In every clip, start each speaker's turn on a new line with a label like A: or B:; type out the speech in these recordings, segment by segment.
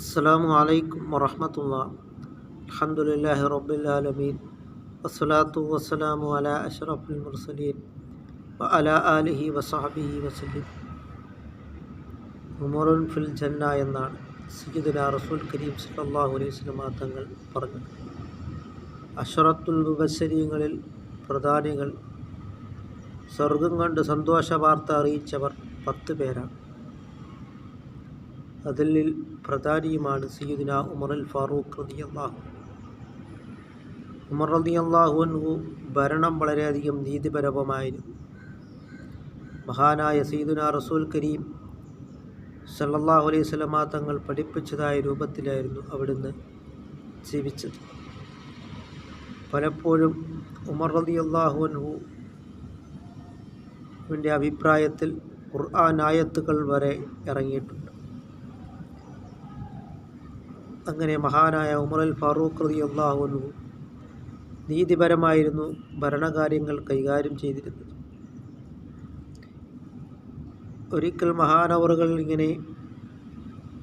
A: അസ്സാം വലൈക്കും വറഹമത്തുള്ള അലഹമുല്ലാഹി റബ്ബുലാലമീൻ വസ്സലാത്തു വസ്സലാമു അല അഷറഫുൽ മുർസലീൻ. വ അല ആലിഹി വസഹബിഹി വസലീം ഉമറുൻ ഫിൽ ജന്ന എന്നാണ് സയ്യിദുന റസൂൽ കരീം സല്ലാഹു അലൈഹി സ്വലമാ തങ്ങൾ പറഞ്ഞത്. അഷറത്തുൽ മുബസരീങ്ങളിൽ പ്രധാനികൾ സ്വർഗം കണ്ട് സന്തോഷ വാർത്ത അറിയിച്ചവർ പത്ത് പേരാണ്. അതിൽ പ്രധാനിയുമാണ് സയ്യിദിന ഉമർ അൽ ഫാറൂഖ് റളിയല്ലാഹു ഉമർ റളിയല്ലാഹു അൻഹു ഭരണം വളരെയധികം നീതിപരവുമായിരുന്നു. മഹാനായ സയ്യിദുന റസൂൽ കരീം സല്ലാഹു അലൈഹി സ്വലമാ തങ്ങൾ പഠിപ്പിച്ചതായ രൂപത്തിലായിരുന്നു അവിടുന്ന് ജീവിച്ചത്. പലപ്പോഴും ഉമർ റളിയല്ലാഹു അൻഹു ന്റെ അഭിപ്രായത്തിൽ ഖുർആൻ ആയത്തുകൾ വരെ ഇറങ്ങിയിട്ടുണ്ട്. അങ്ങനെ മഹാനായ ഉമറുൽ ഫാറൂഖ് റളിയല്ലാഹു അൻഹു നീതിപരമായിരുന്നു ഭരണകാര്യങ്ങൾ കൈകാര്യം ചെയ്തിരുന്നത്. ഒരിക്കൽ മഹാനവറുകൾ ഇങ്ങനെ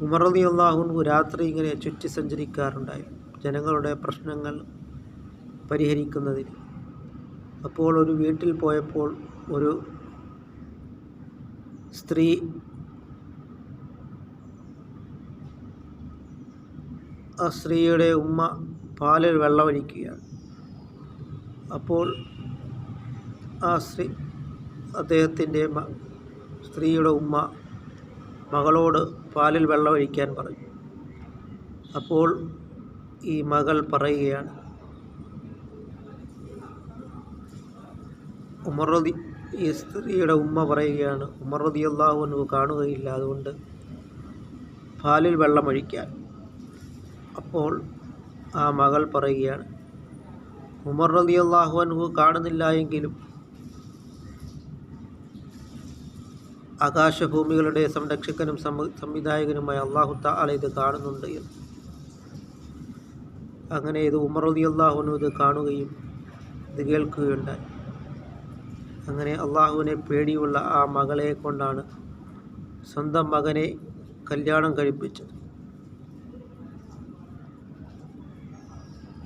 A: ഉമർ റളിയല്ലാഹു രാത്രി ഇങ്ങനെ ചുറ്റി സഞ്ചരിക്കാറുണ്ടായിരുന്നു ജനങ്ങളുടെ പ്രശ്നങ്ങൾ പരിഹരിക്കുന്നതിന്. അപ്പോൾ ഒരു വീട്ടിൽ പോയപ്പോൾ ഒരു സ്ത്രീ സ്ത്രീയുടെ ഉമ്മ പാലിൽ വെള്ളമൊഴിക്കുകയാണ്. അപ്പോൾ ആ സ്ത്രീ അദ്ദേഹത്തിന്റെ സ്ത്രീയുടെ ഉമ്മ മകളോട് പാലിൽ വെള്ളമൊഴിക്കാൻ പറഞ്ഞു. അപ്പോൾ ഈ മകൾ പറയുകയാണ് ഉമറുദി ഈ സ്ത്രീയുടെ ഉമ്മ പറയുകയാണ് ഉമറതി അള്ളാഹുവിന് കാണുകയില്ല അതുകൊണ്ട് പാലിൽ വെള്ളമൊഴിക്കാൻ. അപ്പോൾ ആ മകൾ പറയുകയാണ് ഉമർ റതി അള്ളാഹു അൻഹു കാണുന്നില്ല എങ്കിലും ആകാശഭൂമികളുടെ സംരക്ഷകനും സംവിധായകനുമായ അള്ളാഹു താല ഇത് കാണുന്നുണ്ട് എന്ന്. അങ്ങനെ ഇത് ഉമർ റതി അള്ളാഹുനു ഇത് കാണുകയും ഇത് കേൾക്കുകയുണ്ടായി. അങ്ങനെ അള്ളാഹുവിനെ പേടിയുള്ള ആ മകളെ കൊണ്ടാണ് സ്വന്തം മകനെ കല്യാണം കഴിപ്പിച്ചത്.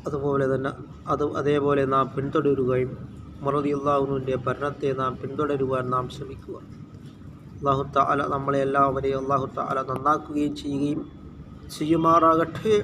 A: അതുപോലെ തന്നെ അത് അതേപോലെ നാം പിന്തുടരുകയും മറുതിയുള്ളാഹുവിന്റെ ഭരണത്തെ നാം പിന്തുടരുവാൻ നാം ശ്രമിക്കുക. അള്ളാഹു താല നമ്മളെ എല്ലാവരെയും അള്ളാഹു താല നന്നാക്കുകയും ചെയ്യുകയും ചെയ്യുമാറാകട്ടെ.